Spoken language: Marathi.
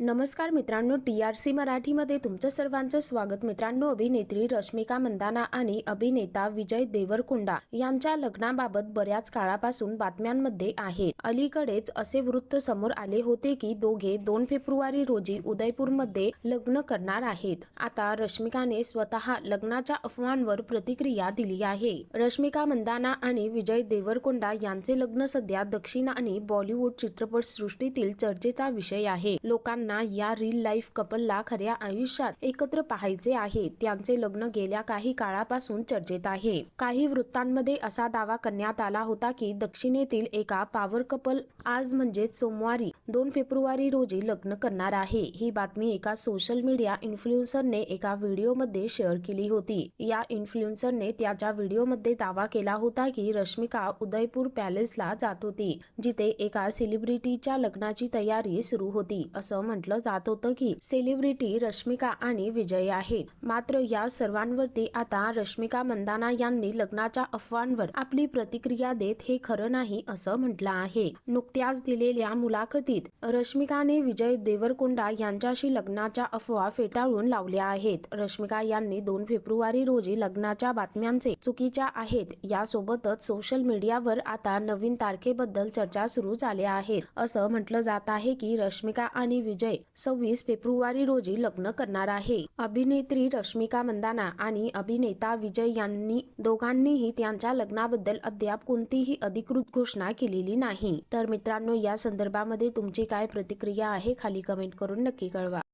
नमस्कार मित्रांनो टी आर सी मराठीमध्ये तुमचं सर्वांचं स्वागत. मित्रांनो अभिनेत्री रश्मिका मंदाना आणि अभिनेता विजय देवरकोंडा यांच्या लग्नाबाबत बऱ्याच काळापासून बातम्यांमध्ये आहेत. अलीकडेच असे वृत्त समोर आले होते की दोघे दोन फेब्रुवारी रोजी उदयपूरमध्ये लग्न करणार आहेत. आता रश्मिकाने स्वतः लग्नाच्या अफवांवर प्रतिक्रिया दिली आहे. रश्मिका मंदाना आणि विजय देवरकोंडा यांचे लग्न सध्या दक्षिण आणि बॉलिवूड चित्रपट सृष्टीतील चर्चेचा विषय आहे. लोकांना या रिल लाईफ कपलला खऱ्या आयुष्यात एकत्र पाहायचे आहे. त्यांचे लग्न गेल्या काही काळापासून चर्चेत आहे. काही वृत्तांमध्ये असा दावा करण्यात आला होता की दक्षिणेतील एका पॉवर कपल आज म्हणजेच सोमवारी दोन फेब्रुवारी रोजी लग्न करणार आहे. ही बातमी एका सोशल मीडिया इन्फ्लुएन्सरने एका व्हिडिओमध्ये शेअर केली होती. या इन्फ्लुएन्सरने त्याच्या व्हिडिओमध्ये दावा केला होता की रश्मिका उदयपूर पॅलेसला जात होती जिथे एका सेलिब्रिटीच्या लग्नाची तयारी सुरू होती असं म्हटलं जात होतं की सेलिब्रिटी रश्मिका आणि विजय आहेत. मात्र या सर्वांवरती आता रश्मिका मंदाना यांनी लग्नाच्या अफवांवर आपली प्रतिक्रिया देत हे खरं नाही असं म्हटलं आहे. नुकत्याच दिलेल्या मुलाखतीत रश्मिकाने विजय देवरकोंडा यांच्याशी लग्नाच्या अफवा फेटाळून लावल्या आहेत. रश्मिका यांनी दोन फेब्रुवारी रोजी लग्नाच्या बातम्यांचे चुकीच्या आहेत यासोबतच सोशल मीडियावर आता नवीन तारखेबद्दल चर्चा सुरू झाल्या आहेत. असं म्हटलं जात आहे की रश्मिका आणि विजय विजय सव्वीस फेब्रुवारी रोजी लग्न करणार आहे. अभिनेत्री रश्मिका मंदाना आणि अभिनेता विजय यांनी दोघांनीही त्यांच्या लग्नाबद्दल अद्याप कोणतीही अधिकृत घोषणा केलेली नाही. तर मित्रांनो या संदर्भामध्ये तुमची काय प्रतिक्रिया आहे? खाली कमेंट करून नक्की कळवा.